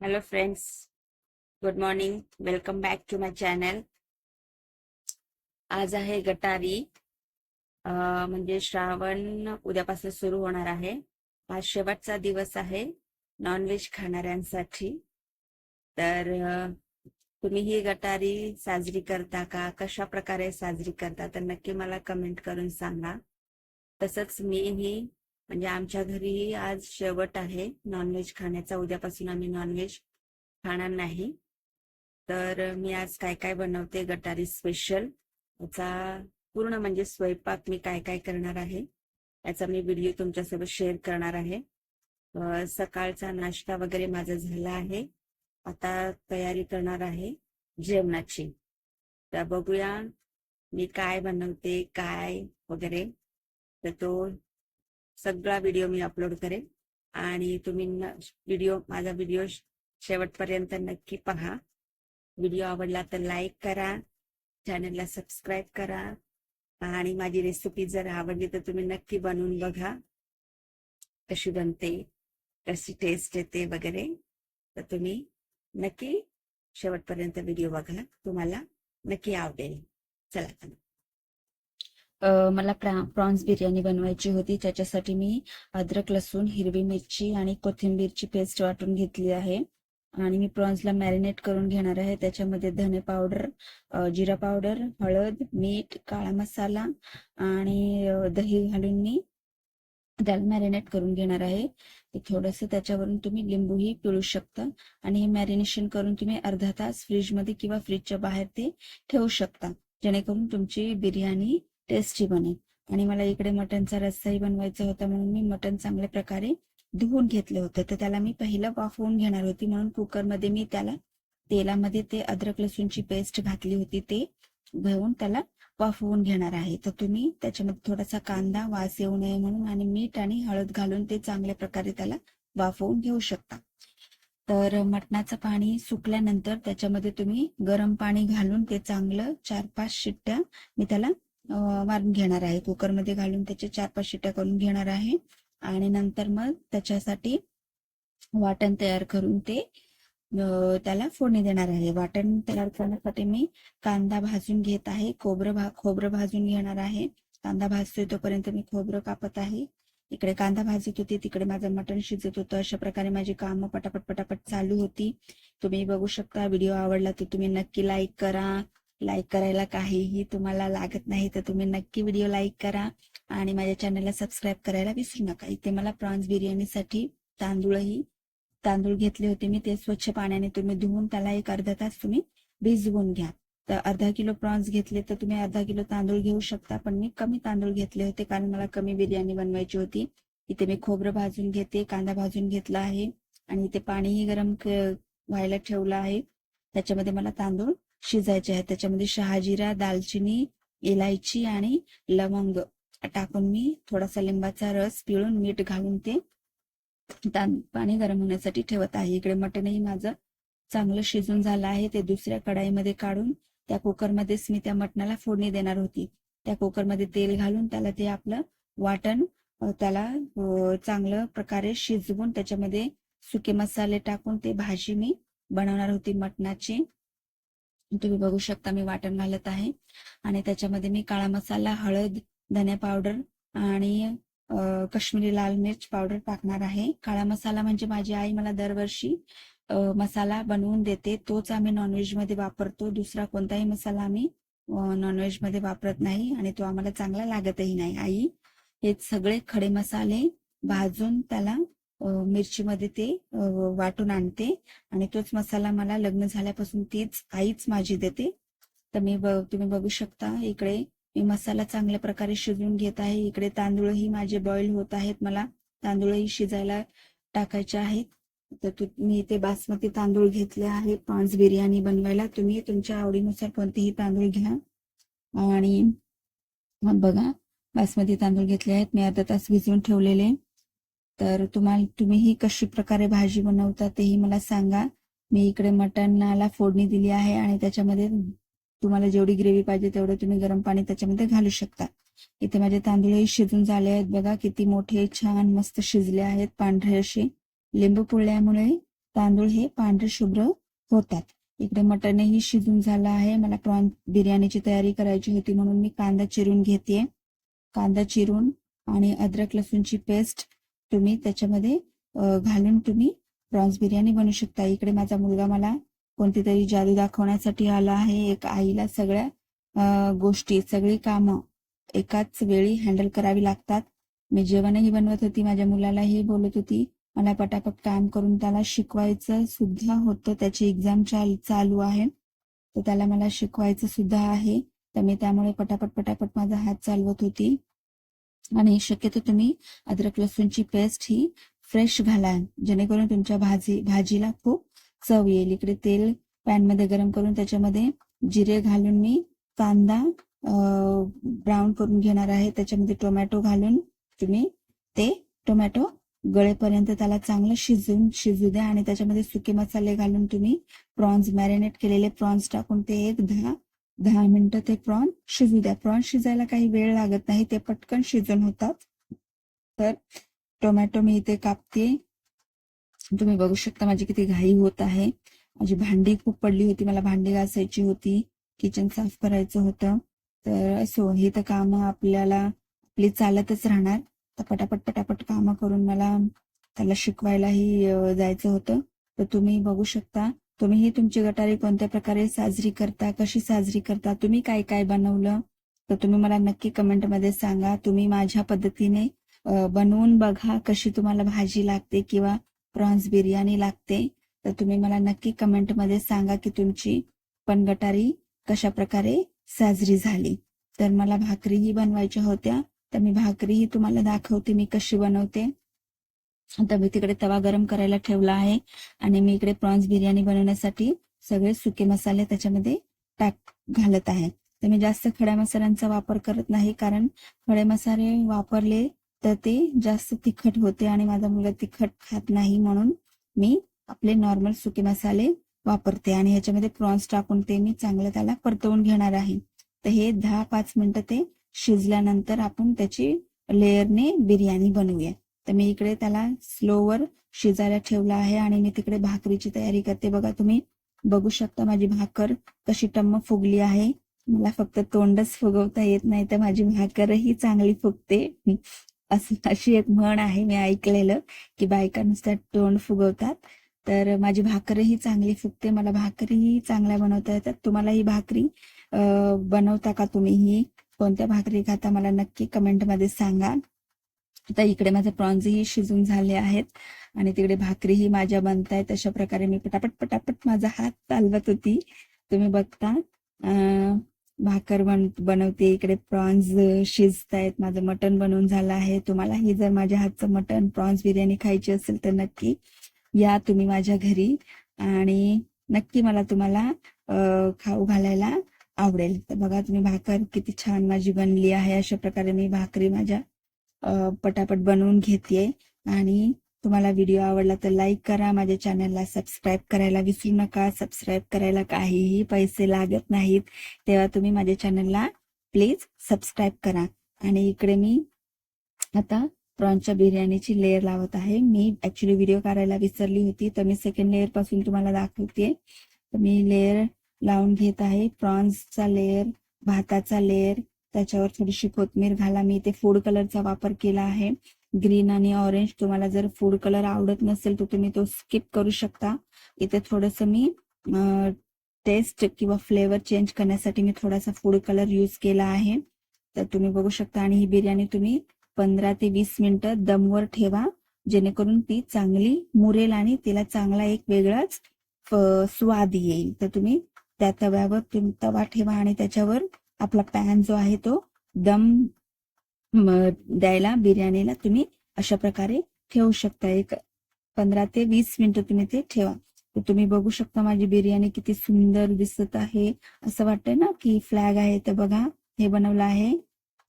Hello friends good morning welcome back to my channel आज आहे गटारी. म्हणजे श्रावण उद्यापासून सुरू होणार आहे. हा शेवटचा दिवस आहे नॉनव्हेज खाणाऱ्यांसाठी. तर तुम्ही ही गटारी साजरी करता का? कशा प्रकारे साजरी करता? तर नक्की मला कमेंट करून सांगा. तसंच मी ही म्हणजे आमच्या घरी आज शेवट आहे. नॉनव्हेज खाण्याचा. उद्यापासून आम्ही नॉनव्हेज खाणार नाही. तर मी आज काय काय बनवते? गटारी स्पेशल याचा पूर्ण म्हणजे स्वयंपाक मी काय काय करणार आहे? याचा मी व्हिडिओ तुमच्यासोबत शेअर करणार आहे. सकाळचा नाश्ता वगैरे माझा झाला आहे. आता तयारी करणार आहे जेवणाची. तर बघूया मी काय बनवते काय वगैरे. तर तो सगळा व्हिडिओ मी अपलोड करेन. आणि तुम्ही व्हिडिओ माझा व्हिडिओ शेवटपर्यंत नक्की पहा. व्हिडिओ आवडला तर लाईक करा. चॅनलला सबस्क्राईब करा. आणि माझी रेसिपी जर आवडली तर तुम्ही नक्की बनवून बघा. कशी बनते कशी टेस्ट येते वगैरे. तर तुम्ही नक्की शेवटपर्यंत व्हिडिओ बघा. तुम्हाला नक्की आवडेल. चला. मला प्रा प्रॉन्स बिर्याणी बनवायची होती. त्याच्यासाठी मी अद्रक लसूण हिरवी मिरची आणि कोथिंबीरची पेस्ट वाटून घेतली आहे. आणि मी प्रॉन्सला मॅरिनेट करून घेणार आहे. त्याच्यामध्ये धने पावडर जिरा पावडर हळद मीठ काळा मसाला आणि दही घालून मी त्याला मॅरिनेट करून घेणार आहे. ते थोडंसं त्याच्यावरून तुम्ही लिंबूही पिळू शकता आणि हे मॅरिनेशन करून तुम्ही अर्धा तास फ्रीजमध्ये किंवा फ्रीजच्या बाहेर ते ठेवू शकता. जेणेकरून तुमची बिर्याणी टेस्टी बनेल. आणि मला इकडे मटनचा रस्साही बनवायचा होता म्हणून मी मटन चांगल्या प्रकारे धुवून घेतलं होतं. तर त्याला मी पहिलं वाफवून घेणार होती म्हणून कुकरमध्ये मी त्याला तेलामध्ये ते अद्रक लसूणची पेस्ट घातली होती ते घेऊन त्याला वाफवून घेणार आहे. तर तुम्ही त्याच्यामध्ये थोडासा कांदा वास येऊ नये म्हणून आणि मीठ आणि हळद घालून ते चांगल्या प्रकारे त्याला वाफवून घेऊ शकता. तर मटणाचं पाणी सुकल्यानंतर त्याच्यामध्ये तुम्ही गरम पाणी घालून ते चांगलं चार पाच शिट्ट्या मी त्याला मारून घेणार आहे. कुकरमध्ये घालून त्याचे चार पाच शिट्ट्या करून घेणार आहे. आणि नंतर मग त्याच्यासाठी वाटण तयार करून ते त्याला फोडणी देणार आहे. वाटण तयार करण्यासाठी मी कांदा भाजून घेत आहे. खोबरं भा खोबरं भाजून घेणार आहे. कांदा भाजतोय तोपर्यंत मी खोबरं कापत आहे. इकडे कांदा भाजत होते तिकडे माझं मटण शिजत होतं. अशा प्रकारे माझी कामं पटापट पटापट चालू होती. तुम्ही बघू शकता व्हिडिओ आवडला तर तुम्ही नक्की लाईक करा. लाईक करायला काहीही तुम्हाला लागत नाही तर तुम्ही नक्की व्हिडिओ लाईक करा आणि माझ्या चॅनलला सबस्क्राईब करायला विसरू नका. इथे मला प्रॉन्स बिर्याणीसाठी तांदूळही तांदूळ घेतले होते मी ते स्वच्छ पाण्याने तुम्ही धुवून त्याला एक अर्धा तास तुम्ही भिजवून घ्या. तर अर्धा किलो प्रॉन्स घेतले तर तुम्ही अर्धा किलो तांदूळ घेऊ शकता पण मी कमी तांदूळ घेतले होते कारण मला कमी बिर्याणी बनवायची होती. इथे मी खोबरं भाजून घेते कांदा भाजून घेतला आहे आणि इथे पाणीही गरम व्हायला ठेवलं आहे. त्याच्यामध्ये मला तांदूळ शिजायचे आहेत. त्याच्यामध्ये शहाजिरा दालचिनी इलायची आणि लवंग. टाकून मी थोडासा लिंबाचा रस पिळून मीठ घालून ते तां- पाणी गरम होण्यासाठी ठेवत आहे. इकडे मटणही माझं चांगलं शिजून झालं आहे. ते दुसऱ्या कढाईमध्ये काढून त्या कुकरमध्येच मी त्या मटणाला फोडणी देणार होती. त्या कुकरमध्ये तेल घालून त्याला ते आपलं वाटण त्याला चांगलं प्रकारे शिजवून त्याच्यामध्ये सुके मसाले टाकून ते भाजी मी बनवणार होती मटणाची. तुम्ही बघू शकता मी वाटण घालत आहे. आणि त्याच्यामध्ये मी काळा मसाला हळद धने पावडर आणि अ, काश्मीरी लाल मिर्च पावडर टाकणार आहे. काळा मसाला म्हणजे माझी आई मला दरवर्षी मसाला बनवून देते. तोच आम्ही नॉनव्हेजमध्ये वापरतो. दुसरा कोणताही मसाला आम्ही नॉनव्हेजमध्ये वापरत नाही आणि तो आम्हाला चांगला लागतही नाही. आई हे सगळे खडे मसाले भाजून त्याला मिरचीमध्ये ते वाटून आणते. आणि तोच मसाला मला लग्न झाल्यापासून तीच आईच माझी देते. तर मी तुम्ही बघू शकता इकडे मी मसाला चांगल्या प्रकारे शिजवून घेत आहे. इकडे तांदूळही माझे बॉईल होत आहेत. मला तांदूळही शिजायला टाकायचे आहेत. तर तु- मी इथे बासमती तांदूळ घेतले आहे. पाच बिर्याणी बनवायला. तुम्ही तुमच्या आवडीनुसार कोणतेही तांदूळ घ्या. आणि मग बघा बासमती तांदूळ घेतले आहेत. मी अर्धा तास भिजवून ठेवलेले. तर तुम्हाला तुम्हीही कशी प्रकारे भाजी बनवता तेही मला सांगा. मी इकडे मटणाला फोडणी दिली आहे आणि त्याच्यामध्ये तुम्हाला जेवढी ग्रेव्ही पाहिजे तेवढं तुम्ही गरम पाणी त्याच्यामध्ये घालू शकता. इथे माझे तांदूळही शिजून झाले आहेत बघा किती मोठे छान मस्त शिजले आहेत पांढरे असे. लिंबू पुळल्यामुळे तांदूळ हे पांढरे शुभ्र होतात. इकडे मटणही शिजून झालं आहे. मला प्रॉन बिर्याणीची तयारी करायची होती म्हणून मी कांदा चिरून घेते कांदा चिरून आणि अद्रक लसूणची पेस्ट तुम्ही त्याच्यामध्ये घालून तुम्ही प्रॉन्स बिर्याणी बनवू शकता. इकडे माझा मुलगा मला कोणती तरी जादू दाखवण्यासाठी आला आहे. एक आईला सगळ्या गोष्टी सगळी कामं एकाच वेळी हँडल करावी लागतात. मी जेवणही बनवत होती. माझ्या मुलालाही बोलत होती. मला पटापट काम करून त्याला शिकवायचं सुद्धा होतं. त्याची एक्झाम चाल चालू आहे. तर त्याला मला शिकवायचं सुद्धा आहे. तर मी त्यामुळे पटापट पटापट माझा हात चालवत होती. आणि शक्यतो तुम्ही अद्रक लसूणची पेस्ट ही फ्रेश घाला जेणेकरून तुमच्या भाजी भाजीला खूप चव येईल. इकडे तेल पॅनमध्ये गरम करून त्याच्यामध्ये जिरे घालून मी कांदा ब्राऊन करून घेणार आहे. त्याच्यामध्ये टोमॅटो घालून तुम्ही ते टोमॅटो गळेपर्यंत त्याला चांगलं शिजून शिजू द्या. आणि त्याच्यामध्ये सुके मसाले घालून तुम्ही प्रॉन्स मॅरिनेट केलेले प्रॉन्स टाकून ते एक दहा दहा मिनिटं ते प्रॉन शिजू द्या. प्रॉन शिजायला काही वेळ लागत नाही ते पटकन शिजून होतात. तर टोमॅटो मी इथे कापते. तुम्ही बघू शकता माझी किती घाई होत आहे. माझी भांडी खूप पडली होती मला भांडी घासायची होती. किचन साफ करायचं होतं. तर असो हे तर कामं आपल्याला आपली चालतच राहणार. तर पटापट पटापट कामं करून मला त्याला शिकवायलाही जायचं होतं. तर तुम्ही बघू शकता तुम्हीही तुमची गटारी कोणत्या प्रकारे साजरी करता कशी साजरी करता तुम्ही काय काय बनवलं? तर तुम्ही मला नक्की कमेंटमध्ये सांगा. तुम्ही माझ्या पद्धतीने बनवून बघा कशी तुम्हाला भाजी लागते किंवा प्रॉन्स बिर्याणी लागते. तर तुम्ही मला नक्की कमेंटमध्ये सांगा की तुमची पण गटारी कशा प्रकारे साजरी झाली. तर मला भाकरीही बनवायच्या होत्या. तर मी भाकरीही तुम्हाला दाखवते मी कशी बनवते. आता मी तिकडे तवा गरम करायला ठेवला आहे. आणि मी इकडे प्रॉन्स बिर्याणी बनवण्यासाठी सगळे सुके मसाले त्याच्यामध्ये टाक घालत आहे. तर मी जास्त खड्या मसाल्यांचा वापर करत नाही कारण खडे मसाले वापरले तर ते जास्त तिखट होते आणि माझा मुलगा तिखट खात नाही म्हणून मी आपले नॉर्मल सुके मसाले वापरते आणि ह्याच्यामध्ये प्रॉन्स टाकून ते मी चांगलं त्याला परतवून घेणार आहे. तर हे दहा पाच मिनिटं ते शिजल्यानंतर आपण त्याची लेअरने बिर्याणी बनवूया. तर मी इकडे त्याला स्लोवर शिजायला ठेवला आहे आणि मी तिकडे भाकरीची तयारी करते. बघा तुम्ही बघू शकता माझी भाकर कशी टम्म फुगली आहे. मला फक्त तोंडच फुगवता येत नाही तर माझी भाकरही चांगली फुगते. असं अशी एक म्हण आहे मी ऐकलेलं की बायका नुसत्या तोंड फुगवतात. तर माझी भाकरही चांगली फुगते मला भाकरीही चांगल्या बनवता येतात. तुम्हाला ही भाकरी बनवता का तुम्हीही कोणत्या भाकरी खाता? मला नक्की कमेंटमध्ये सांगा. आता इकडे माझे प्रॉन्सही शिजून झाले आहेत आणि तिकडे भाकरीही माझ्या बनतायत. अशा प्रकारे मी पटापट पटापट माझा हात चालवत होती. तुम्ही बघता भाकर बन बनवते. इकडे प्रॉन्स शिजतायत. माझं मटण बनवून झालं आहे. तुम्हालाही जर माझ्या हातचं मटण प्रॉन्स बिर्याणी खायची असेल तर नक्की या तुम्ही माझ्या घरी. आणि नक्की मला तुम्हाला खाऊ घालायला आवडेल. तर बघा तुम्ही भाकर किती छान माझी बनली आहे. अशा प्रकारे मी भाकरी माझ्या पटापट बनवून घेते आणि तुम्हाला व्हिडिओ आवडला तर लाईक करा. माझ्या चॅनलला सबस्क्राईब करायला विसरू नका. सबस्क्राईब करायला काहीही पैसे लागत नाहीत. तेव्हा तुम्ही माझ्या चॅनलला प्लीज सबस्क्राईब करा. आणि इकडे मी आता प्रॉन्सच्या बिर्याणीची लेअर लावत आहे. मी ऍक्च्युली व्हिडिओ करायला विसरली होती. तर मी सेकंड लेअरपासून तुम्हाला दाखवते. तर मी लेअर लावून घेत आहे. प्रॉन्सचा लेअर भाताचा लेअर त्याच्यावर थोडीशी कोथमीर घाला. मी इथे फूड कलरचा वापर केला आहे. ग्रीन आणि ऑरेंज तुम्हाला जर फूड कलर आवडत नसेल तर तुम्ही तो स्किप करू शकता. इथे थोडस मी टेस्ट किंवा फ्लेवर चेंज करण्यासाठी मी थोडासा फूड कलर यूज केला आहे. तर तुम्ही बघू शकता आणि ही बिर्याणी तुम्ही पंधरा ते वीस मिनिटं दमवर ठेवा. जेणेकरून ती चांगली मुरेल आणि तिला चांगला एक वेगळाच स्वाद येईल. तर तुम्ही त्या तव्यावर तवा ठेवा आणि त्याच्यावर आपला पॅन जो आहे तो दम द्यायला बिर्याणीला तुम्ही अशा प्रकारे ठेवू शकता. एक पंधरा ते वीस मिनिटं तुम्ही ते ठेवा. तर तुम्ही बघू शकता माझी बिर्याणी किती सुंदर दिसत आहे. असं वाटतंय ना की फ्लॅग आहे. तर बघा हे बनवलं आहे.